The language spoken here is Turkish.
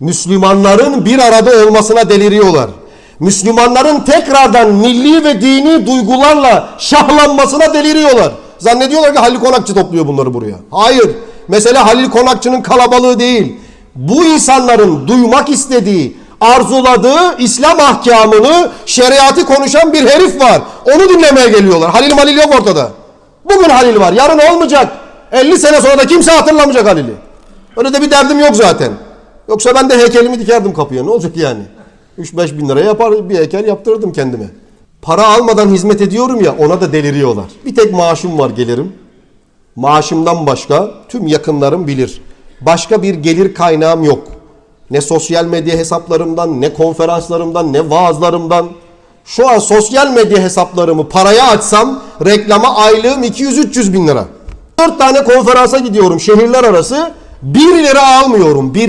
Müslümanların bir arada olmasına deliriyorlar. Müslümanların tekrardan milli ve dini duygularla şahlanmasına deliriyorlar. Zannediyorlar ki Halil Konakçı topluyor bunları buraya. Hayır. Mesele Halil Konakçı'nın kalabalığı değil. Bu insanların duymak istediği, arzuladığı İslam ahkamını, şeriatı konuşan bir herif var. Onu dinlemeye geliyorlar. Halil Malil yok ortada. Bugün Halil var. Yarın olmayacak. 50 sene sonra da kimse hatırlamayacak Halil'i. Öyle de bir derdim yok zaten. Yoksa ben de heykelimi dikerdim kapıya. Ne olacak yani? 3-5 bin lira yapar bir heykel yaptırırdım kendime. Para almadan hizmet ediyorum ya ona da deliriyorlar. Bir tek maaşım var gelirim. Maaşımdan başka tüm yakınlarım bilir. Başka bir gelir kaynağım yok. Ne sosyal medya hesaplarımdan, ne konferanslarımdan, ne vaazlarımdan. Şu an sosyal medya hesaplarımı paraya açsam reklama aylığım 200-300 bin lira. 4 tane konferansa gidiyorum şehirler arası. 1 lira almıyorum. 1